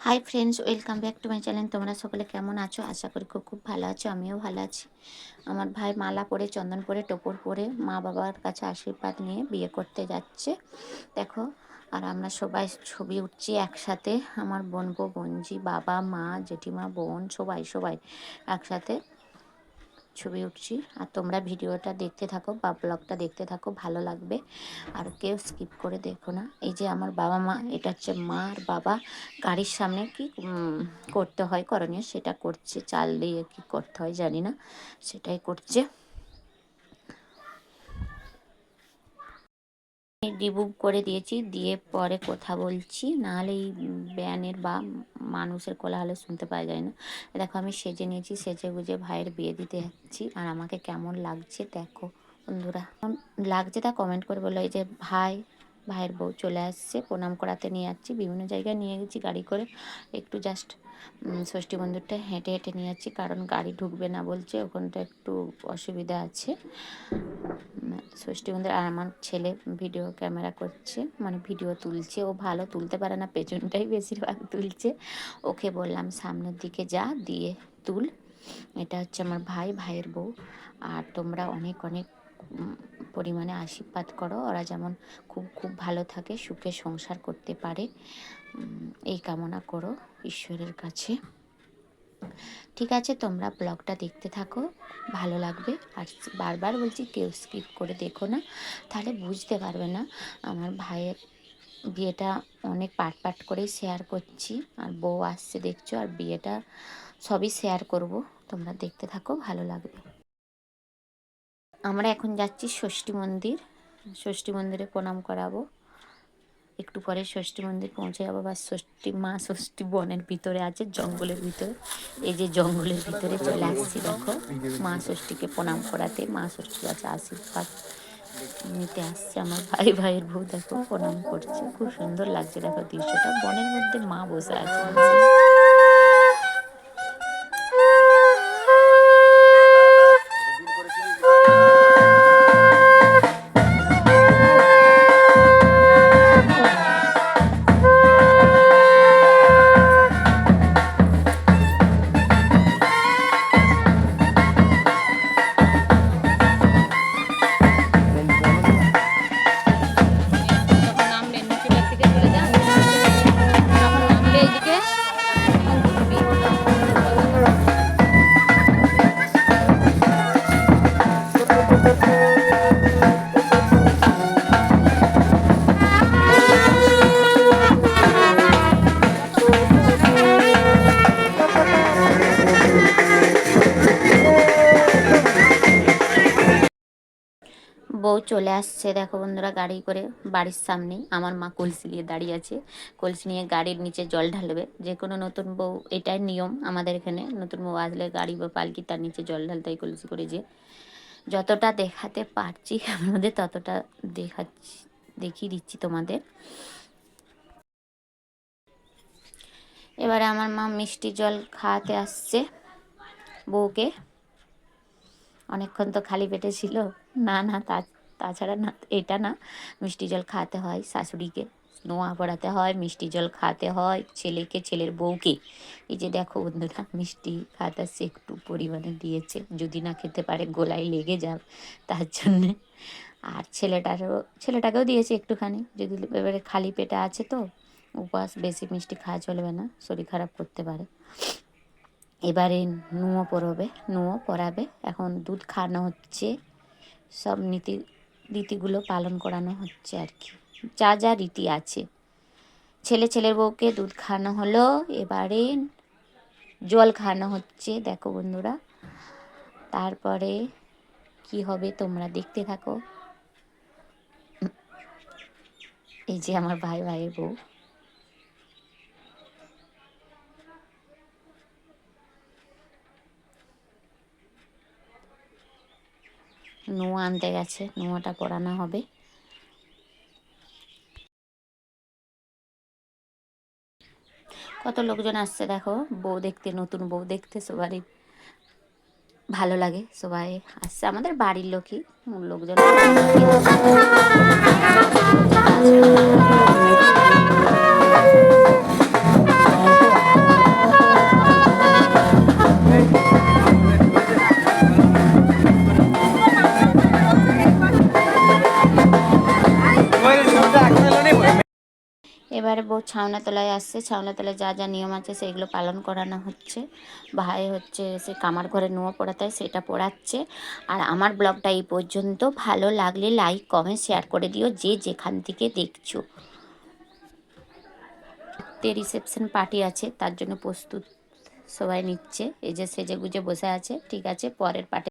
Hi friends welcome back to my channel তোমরা সকলে কেমন আছো? আশা করি খুব খুব ভালো আছো, আমিও ভালো আছি। আমার ভাই মালা পরে, চন্দন পরে, টোপর পরে মা বাবার কাছে আশীর্বাদ নিয়ে বিয়ে করতে যাচ্ছে। দেখো, আর আমরা সবাই ছবি উঠছি একসাথে। আমার বোন বউ বোনজি, বাবা, মা, জেঠিমা, বোন, সবাই সবাই একসাথে। ছবি উঠছি। আর তোমরা ভিডিওটা দেখতে থাকো বা ব্লগটা দেখতে থাকো, ভালো লাগবে। আর কেউ স্কিপ করে দেখো না। এই যে আমার বাবা মা, এটা হচ্ছে মা আর বাবা। গাড়ির সামনে কি করতে হয় করণীয়, সেটা করছে। চাল দিয়ে কি করতে হয় জানি না। সেটাই করছে। রিমুভ করে দিয়েছি, দিয়ে পরে কথা বলছি। নাহলে এই ব্যানের বা মানুষের কোলাহলে শুনতে পাওয়া যায় না। দেখো আমি সেজে নিয়েছি, সেজে গুজে ভাইয়ের বিয়ে দিতে যাচ্ছি। আর আমাকে কেমন লাগছে দেখো বন্ধুরা। লাগছে তা কমেন্ট করে বলো। এই যে ভাই, ভাইয়ের বউ চলে আসছে, প্রণাম করাতে নিয়ে যাচ্ছি। বিভিন্ন জায়গায় নিয়ে গেছি গাড়ি করে। একটু জাস্ট ষষ্ঠী মন্দিরটা হেঁটে হেঁটে নিয়ে যাচ্ছি, কারণ গাড়ি ঢুকবে না বলছে, ওখানটা একটু অসুবিধা আছে। ষষ্ঠী মন্দির, আর আমার ছেলে ভিডিও ক্যামেরা করছে মানে ভিডিও তুলছে, ও ভালো তুলতে পারে না, পেছনটাই বেশিরভাগ তুলছে। ওকে বললাম, সামনের দিকে যা, দিয়ে তুল। এটা হচ্ছে আমার ভাই, ভাইয়ের বউ, আর তোমরা অনেক অনেক পরিমাণে আশীর্বাদ করো। ওরা যেমন খুব খুব ভালো থাকে, সুখে সংসার করতে পারে। এই কামনা করো ঈশ্বরের কাছে। ঠিক আছে, তোমরা ব্লগটা দেখতে থাকো, ভালো লাগবে। আর বারবার বলছি, কেউ স্কিপ করে দেখো না। তাহলে বুঝতে পারবে না, আমার ভাইয়ের বিয়েটা অনেক পাট পাট করেই শেয়ার করছি। আর বউ আসছে দেখছ, আর বিয়েটা সবই শেয়ার করব। তোমরা দেখতে থাকো, ভালো লাগবে। আমরা এখন যাচ্ছি ষষ্ঠী মন্দির। ষষ্ঠী মন্দিরে প্রণাম করাবো। একটু পরে ষষ্ঠী মন্দির পৌঁছে যাব। বা ষষ্ঠী, মা ষষ্ঠী বনের ভিতরে আছে, জঙ্গলের ভিতরে। এই যে জঙ্গলের ভিতরে চলে আসছি, দেখো। মা ষষ্ঠীকে প্রণাম করাতে, মা ষষ্ঠী আছে আশীর্বাদ নিতে আসছে। আমার ভাই ভাইয়ের বউ দেখো, প্রণাম করছে। খুব সুন্দর লাগছে, দেখো দৃশ্যটা। বনের মধ্যে মা বসে আছে। চলে আসছে, দেখো বন্ধুরা, গাড়ি করে বাড়ির সামনে। আমার মা কলসি নিয়ে দাঁড়িয়ে আছে। কলসি নিয়ে গাড়ির নিচে জল ঢালবে। যে কোনো নতুন বউ, এটাই নিয়ম আমাদের এখানে। নতুন বউ আসলে গাড়ি বা পালকি তার নিচে জল ঢালতে হয়, কলসি করে যে। যতটা দেখাতে পারছি আমাদের ততটা দেখাচ্ছি, দেখিয়ে দিচ্ছি তোমাদের। এবারে আমার মা মিষ্টি জল খাওয়াতে আসছে বউকে। অনেকক্ষণ তো খালি পেটে ছিল। না না তা তাছাড়া না, এটা না, মিষ্টি জল খাওয়াতে হয় শাশুড়িকে। নোয়া পড়াতে হয়, মিষ্টি জল খাওয়াতে হয় ছেলেকে, ছেলের বউকে। এই যে দেখো বন্ধুরা, মিষ্টি খাওয়াতে সে একটু পরিমাণে দিয়েছে। যদি না খেতে পারে, গোলায় লেগে যাবে তার জন্যে। আর ছেলেটারও, ছেলেটাকেও দিয়েছে একটুখানি। যদি এবারে খালি পেটে আছে তো, উপাস বেশি মিষ্টি খাওয়া চলবে না, শরীর খারাপ করতে পারে। এবারে নুয়ো পরবে, নুয়ো পরাবে। এখন দুধ খাওয়ানো হচ্ছে, সব নীতি রীতিগুলো পালন করানো হচ্ছে আর কি। যা যা রীতি আছে। ছেলে, ছেলের বউকে দুধ খাওয়ানো হলো, এবারে জল খাওয়ানো হচ্ছে, দেখো বন্ধুরা। তারপরে কি হবে তোমরা দেখতে থাকো। এই যে আমার ভাই, ভাইয়ের বউ। নোয়া আনতে গেছে, নোয়াটা পরানো হবে। কত লোকজন আসছে দেখো, বউ দেখতে, নতুন বউ দেখতে সবারই। ভালো লাগে সবাই আসছে, আমাদের বাড়ির লোকই, লোকজন। এবারে বউ ছাউনাতলায় আসছে ছাউনাতলায় যা যা নিয়ম আছে সেইগুলো পালন করানো হচ্ছে। ভাই হচ্ছে সে কামার ঘরে নুয়ো পড়াতে সেটা পড়াচ্ছে। আর আমার ব্লগটা এই পর্যন্ত। ভালো লাগলে লাইক কমেন্ট শেয়ার করে দিও যে যেখান থেকে দেখছ। তে রিসেপশন পার্টি আছে, তার জন্য প্রস্তুত সবাই নিচ্ছে। এই যে সেজে গুজে বসে আছে, ঠিক আছে, পরের পার্টি